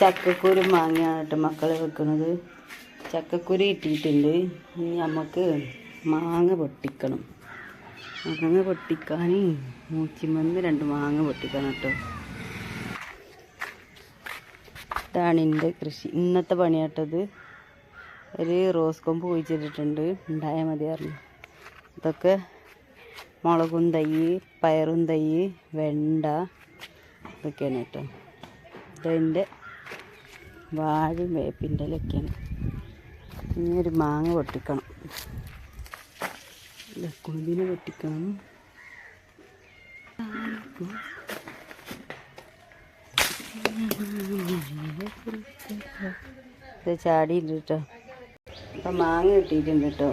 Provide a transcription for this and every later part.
ചക്കക്കുരു മാങ്ങയാണ് കേട്ടോ മക്കളെ വെക്കുന്നത് ചക്കക്കുരു ഇട്ടിട്ടുണ്ട്. ഇനി നമുക്ക് മാങ്ങ പൊട്ടിക്കണം. മാങ്ങ പൊട്ടിക്കാൻ മൂച്ചിമന്ന് രണ്ട് മാങ്ങ പൊട്ടിക്കണം കേട്ടോ. ഇതാണ് എന്റെ കൃഷി. ഇന്നത്തെ പണിയാട്ടത് ഒരു റോസ് കൊമ്പ് കുഴിച്ചിട്ടിട്ടുണ്ട്. ഉണ്ടായാൽ മതിയായിരുന്നു ഇതൊക്കെ മുളകും തൈ പയറും തൈ വെണ്ട ഇതൊക്കെയാണ് കേട്ടോ. ഇതെന്റെ വാഴയും വേപ്പിന്റെ ഇലയൊക്കെയാണ് ഇനി ഒരു മാങ്ങ പൊട്ടിക്കണം. കുളിന് പൊട്ടിക്കണം. ചാടിയിട്ടുണ്ട് കേട്ടോ അപ്പം മാങ്ങ കിട്ടിയിട്ടുണ്ട് കേട്ടോ.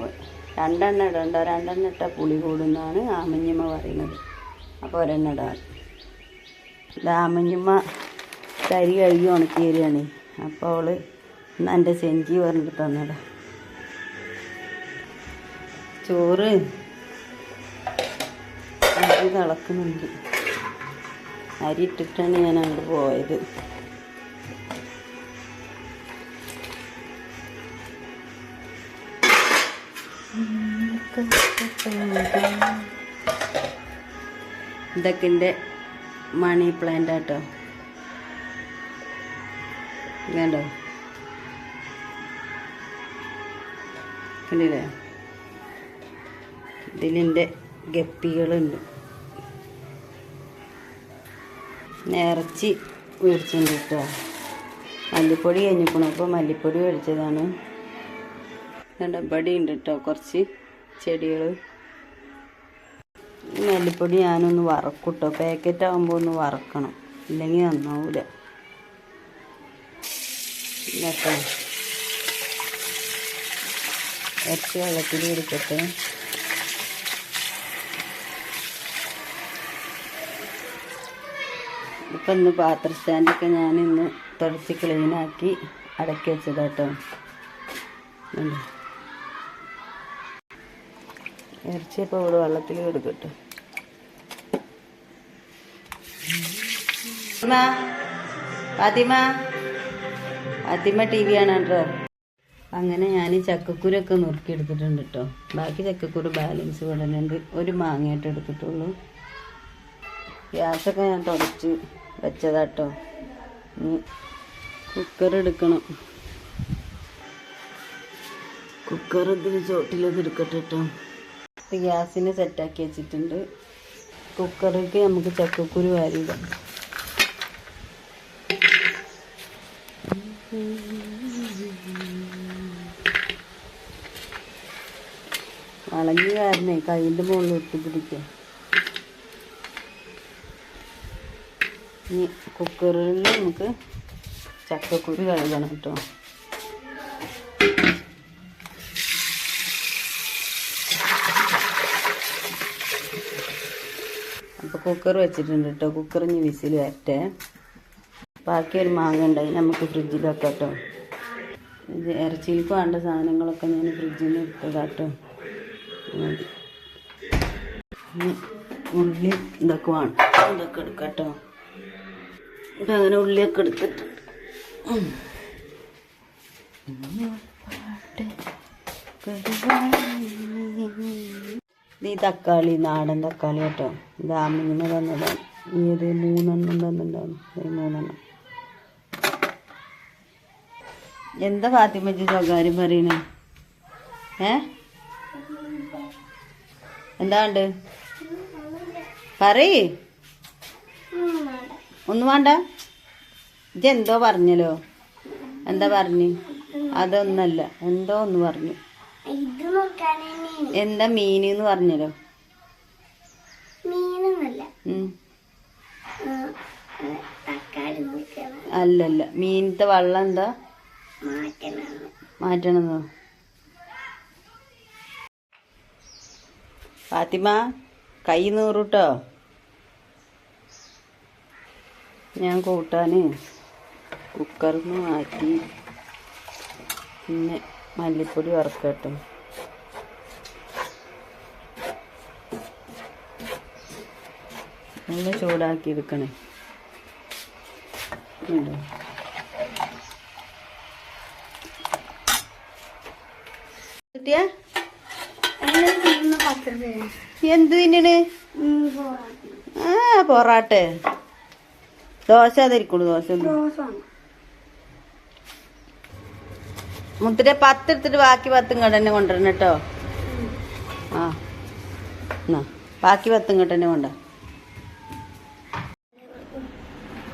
രണ്ടെണ്ണം ഇടണ്ട രണ്ടെണ്ണം ഇട്ട പുളി കൂടുന്നാണ് ആമഞ്ഞമ്മ പറയുന്നത്. അപ്പോൾ ഒരെണ്ണം ഇടാൻ ഇത് ആമഞ്ഞമ്മ തരി കഴുകി ഉണക്കി തരികയാണ്. അപ്പോൾ അവൾ ഇന്ന് എന്റെ സെഞ്ചി പറഞ്ഞിട്ട് തന്നതാ. ചോറ് അരി തിളക്കുന്നുണ്ട്. അരി ഇട്ടിട്ടാണ് ഞാൻ അങ്ങോട്ട് പോയത്. ഇതൊക്കെ എന്റെ മണി പ്ലാന്റ് ആട്ടോ വേണ്ടോ? കണ്ടില്ലേ? ഇതിലിന്റെ ഗപ്പികളുണ്ട്. നേർച്ചി മേടിച്ചിട്ടുണ്ട് കേട്ടോ മല്ലിപ്പൊടി കഴിഞ്ഞിക്കണം അപ്പോൾ മല്ലിപ്പൊടി മേടിച്ചതാണ്. പടി ഉണ്ട് കേട്ടോ കുറച്ച് ചെടികൾ. മല്ലിപ്പൊടി ഞാനൊന്ന് വറക്കും കേട്ടോ. പാക്കറ്റ് ആകുമ്പോൾ ഒന്ന് വറക്കണം. ഇല്ലെങ്കിൽ നന്നാവൂല. കേട്ടോ ഇറച്ചി വെള്ളത്തിൽ പിടിക്കട്ടെ ഇപ്പം ഇന്ന് പാത്ര സ്റ്റാൻഡൊക്കെ ഞാൻ ഇന്ന് തുടച്ച് ക്ലീനാക്കി അടക്കി വെച്ചതാട്ടോ. കേട്ടോ ഇറച്ചി ഇപ്പോൾ ഇവിടെ വെള്ളത്തിൽ കൊടുക്കട്ടെ ഫാത്തിമ ഫാത്തിമ. ടി വി ആണ് കേട്ടോ അങ്ങനെ ഞാൻ ചക്കക്കുരൊക്കെ നുറുക്കി എടുത്തിട്ടുണ്ട് കേട്ടോ ബാക്കി ചക്കക്കുരു ബാലൻസ് വിടലുണ്ട് ഒരു മാങ്ങയായിട്ട് എടുത്തിട്ടുള്ളൂ. ഗ്യാസൊക്കെ ഞാൻ തുടച്ച് വെച്ചതാട്ടോ. ഇനി കുക്കർ എടുക്കണം. കുക്കർ ഇതിന് ചോട്ടിലത് എടുക്കട്ടെ കേട്ടോ ഗ്യാസിന് സെറ്റാക്കി വെച്ചിട്ടുണ്ട്. കുക്കറിലേക്ക് നമുക്ക് ചക്കക്കുരു വാരിയിടാം. വളഞ്ഞു കാരണേ കയ്യിന്റെ മുകളിൽ ഒട്ടിപ്പിടിക്കുക ഇനി കുക്കറിൽ നമുക്ക് ചക്കക്കുരു കഴുകണം കേട്ടോ അപ്പോൾ കുക്കർ വെച്ചിട്ടുണ്ട് കേട്ടോ കുക്കർ ഇനി വിസിൽ വരട്ടെ. ബാക്കി ഒരു മാങ്ങ ഉണ്ടായി. നമുക്ക് ഫ്രിഡ്ജിൽ വെക്കാം കേട്ടോ ഇത് ഇറച്ചിയിലേക്ക് വേണ്ട സാധനങ്ങളൊക്കെ ഞാൻ ഫ്രിഡ്ജിൽ നിന്ന് എടുത്തതാട്ടോ ഉള്ളി ഇതൊക്കെ വേണം. ഇതൊക്കെ എടുക്കാം കേട്ടോ ഇപ്പം അങ്ങനെ ഉള്ളിയൊക്കെ എടുത്തിട്ടുണ്ട്. ഇത് ഈ തക്കാളി നാടൻ തക്കാളി കേട്ടോ. ഇത് ആമിങ്ങനെ തന്നതാണ്. ഏത് മൂന്നെണ്ണം തന്നിട്ടുണ്ടാവും. മൂന്നെണ്ണം. എന്താ ഫാത്തിമജി സ്വകാര്യം പറയണേ? ഏ? എന്താണ്ട് പറയ്. ഒന്നും വേണ്ട. ഇതെന്തോ പറഞ്ഞല്ലോ. എന്താ പറഞ്ഞു? അതൊന്നല്ല. എന്തോ ഒന്ന് പറഞ്ഞു. എന്താ മീൻ എന്ന് പറഞ്ഞല്ലോ? അല്ലല്ല. മീനത്തെ വെള്ളം എന്താ? മാറ്റണം ഫാത്തിമ കൈ നൂറുട്ടോ ഞാൻ കൂട്ടാൻ കുക്കറിൽ നിന്ന് മാറ്റി പിന്നെ മല്ലിപ്പൊടി വറുക്കട്ടോ ഒന്ന് ചൂടാക്കി എടുക്കണേ. ഉണ്ടോ കിട്ടിയ? എന്ത് തിന്നണ്? ആ പൊറാട്ടെ. ദോശ അതായിരിക്കുള്ളൂ ദോശ മുത്തിരെ പത്ത് എടുത്തിട്ട് ബാക്കി പത്തും ഇങ്ങോട്ട് തന്നെ കൊണ്ടുവരണം കേട്ടോ. ആ എന്നാ. ബാക്കി പത്തും ഇങ്ങോട്ട് തന്നെ കൊണ്ട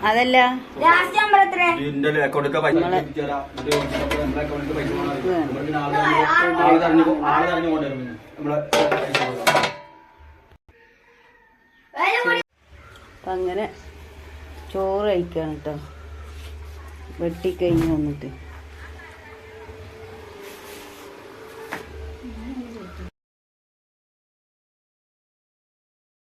അതല്ല. അങ്ങനെ ചോറ് കഴിക്കാണ് കേട്ടോ. വെട്ടിക്കഴിഞ്ഞ് വന്നിട്ട്.